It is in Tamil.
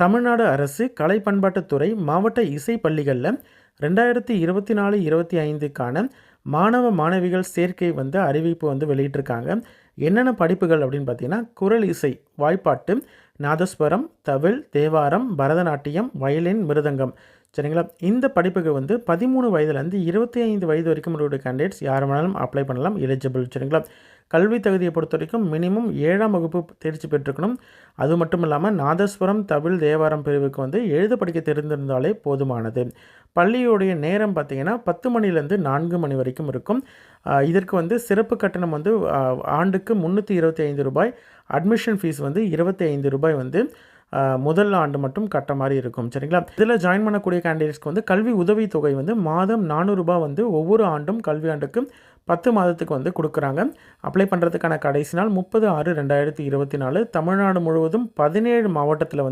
தமிழ்நாடு அரசு கலை பண்பாட்டுத்துறை மாவட்ட இசை பள்ளிகளில் ரெண்டாயிரத்தி இருபத்தி நாலு இருபத்தி ஐந்துக்கான மாணவ மாணவிகள் சேர்க்கை வந்து அறிவிப்பு வந்து வெளியிட்டிருக்காங்க. என்னென்ன படிப்புகள் அப்படின்னு பார்த்தீங்கன்னா குரல் இசை வாய்ப்பாட்டு நாதஸ்வரம் தவில் தேவாரம் பரதநாட்டியம் வயலின் மிருதங்கம். சரிங்களா? இந்த படிப்புக்கு வந்து பதிமூணு வயதுலேருந்து இருபத்தி ஐந்து வயது வரைக்கும் உள்ள கேண்டிடேட்ஸ் யார் வேணாலும் அப்ளை பண்ணலாம் எலிஜிபிள் சரிங்களா? கல்வி தகுதியை பொறுத்த வரைக்கும் மினிமம் ஏழாம் வகுப்பு தேர்ச்சி பெற்றிருக்கணும். அது மட்டும் இல்லாமல் நாதஸ்வரம் தவில் தேவாரம் பிரிவுக்கு வந்து எழுத படிக்க தெரிந்திருந்தாலே போதுமானது. பள்ளியோடைய நேரம் பார்த்தீங்கன்னா பத்து மணிலேருந்து நான்கு மணி வரைக்கும் இருக்கும். இதற்கு வந்து சிறப்பு கட்டணம் வந்து ஆண்டுக்கு முந்நூற்றி இருபத்தி ஐந்து ரூபாய் அட்மிஷன் ஃபீஸ் வந்து இருபத்தி ஐந்து ரூபாய் வந்து முதல் ஆண்டு மட்டும் கட்ட மாதிரி இருக்கும். சரிங்களா? இதில் ஜாயின் பண்ணக்கூடிய கேண்டிடேட்ஸ்க்கு வந்து கல்வி உதவித்தொகை வந்து மாதம் நானூறுரூபா வந்து ஒவ்வொரு ஆண்டும் கல்வி ஆண்டுக்கும் பத்து மாதத்துக்கு வந்து கொடுக்குறாங்க. அப்ளை பண்ணுறதுக்கான கடைசி நாள் முப்பது ஆறு ரெண்டாயிரத்தி இருபத்தி நாலு. தமிழ்நாடு முழுவதும் பதினேழு மாவட்டத்தில் வந்து